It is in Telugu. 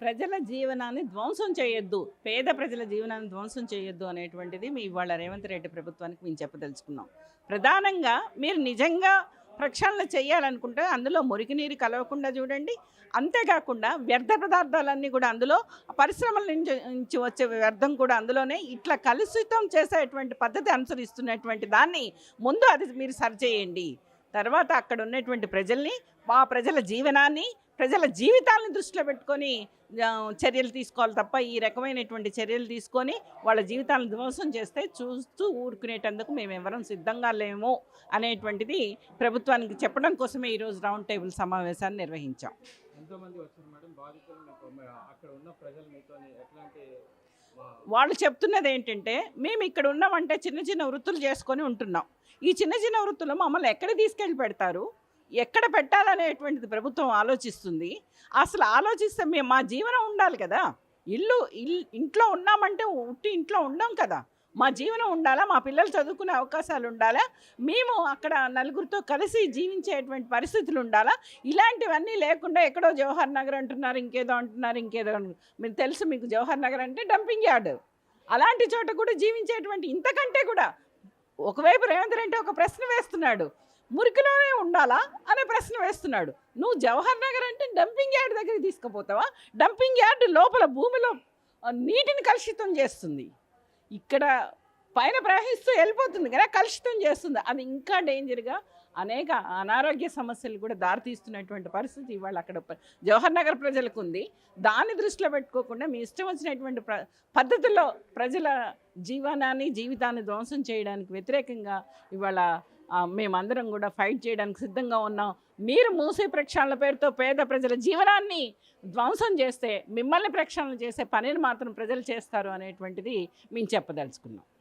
ప్రజల జీవనాన్ని ధ్వంసం చేయొద్దు పేద ప్రజల జీవనాన్ని ధ్వంసం చేయొద్దు అనేటువంటిది మీ ఇవాళ రేవంత్ రెడ్డి ప్రభుత్వానికి మేము చెప్పదలుచుకున్నాం. ప్రధానంగా మీరు నిజంగా ప్రక్షాళన చేయాలనుకుంటే అందులో మురికి నీరు కలవకుండా చూడండి. అంతేకాకుండా వ్యర్థ పదార్థాలన్నీ కూడా అందులో పరిశ్రమల నుంచి నుంచి వచ్చే వ్యర్థం కూడా అందులోనే ఇట్లా కలుషితం చేసేటువంటి పద్ధతి అనుసరిస్తున్నటువంటి దాన్ని ముందు అది మీరు సరిచేయండి తర్వాత అక్కడ ఉన్నటువంటి ప్రజల్ని మా ప్రజల జీవనాన్ని ప్రజల జీవితాలను దృష్టిలో పెట్టుకొని చర్యలు తీసుకోవాలి తప్ప ఈ రకమైనటువంటి చర్యలు తీసుకొని వాళ్ళ జీవితాలను ధ్వంసం చేస్తే చూస్తూ ఊరుకునేటందుకు మేము ఎవరం సిద్ధంగా లేము అనేటువంటిది ప్రభుత్వానికి చెప్పడం కోసమే ఈరోజు రౌండ్ టేబుల్ సమావేశాన్ని నిర్వహించాం. ఎంతోమంది వచ్చారు మేడం? బాధితులు అక్కడ ఉన్న ప్రజలు మీతో ఎట్లాంటి వాళ్ళు చెప్తున్నది ఏంటంటే మేము ఇక్కడ ఉన్నామంటే చిన్న చిన్న వృత్తులు చేసుకొని ఉంటున్నాం. ఈ చిన్న చిన్న వృత్తులు మమ్మల్ని ఎక్కడ తీసుకెళ్ళి పెడతారు? ఎక్కడ పెట్టాలనేటువంటిది ప్రభుత్వం ఆలోచిస్తుంది. అసలు ఆలోచిస్తే మేము మా జీవనం ఉండాలి కదా. ఇల్లు ఇల్లు ఇంట్లో ఉన్నామంటే ఉట్టి ఇంట్లో ఉండం కదా. మా జీవనం ఉండాలా? మా పిల్లలు చదువుకునే అవకాశాలు ఉండాలా? మేము అక్కడ నలుగురితో కలిసి జీవించేటువంటి పరిస్థితులు ఉండాలా? ఇలాంటివన్నీ లేకుండా ఎక్కడో జవహర్ నగర్ అంటున్నారు ఇంకేదో అంటున్నారు ఇంకేదో మీరు తెలుసు మీకు జవహర్ నగర్ అంటే డంపింగ్ యార్డ్. అలాంటి చోట కూడా జీవించేటువంటి ఇంతకంటే కూడా ఒకవైపు రేవంత్ రెడ్డి ఒక ప్రశ్న వేస్తున్నాడు. మురికిలోనే ఉండాలా? అనే ప్రశ్న వేస్తున్నాడు. నువ్వు జవహర్ నగర్ అంటే డంపింగ్ యార్డ్ దగ్గరికి తీసుకుపోతావా? డంపింగ్ యార్డ్ లోపల భూమిలో నీటిని కలుషితం చేస్తుంది. ఇక్కడ పైన ప్రవహిస్తూ వెళ్ళిపోతుంది కదా కలుషితం చేస్తుంది. అది ఇంకా డేంజర్గా అనేక అనారోగ్య సమస్యలు కూడా దారితీస్తున్నటువంటి పరిస్థితి ఇవాళ అక్కడ జవహర్ నగర్ ప్రజలకు ఉంది. దాన్ని దృష్టిలో పెట్టుకోకుండా మీ ఇష్టం వచ్చినటువంటి ప్ర పద్ధతిలో ప్రజల జీవనాన్ని జీవితాన్ని ధ్వంసం చేయడానికి వ్యతిరేకంగా ఇవాళ మేమందరం కూడా ఫైట్ చేయడానికి సిద్ధంగా ఉన్నాం. మీరు మూసే ప్రక్షాళన పేరుతో పేద ప్రజల జీవనాన్ని ధ్వంసం చేస్తే మిమ్మల్ని ప్రక్షాళన చేసే పనిని మాత్రం ప్రజలు చేస్తారు అనేటువంటిది మేము చెప్పదలుచుకున్నాం.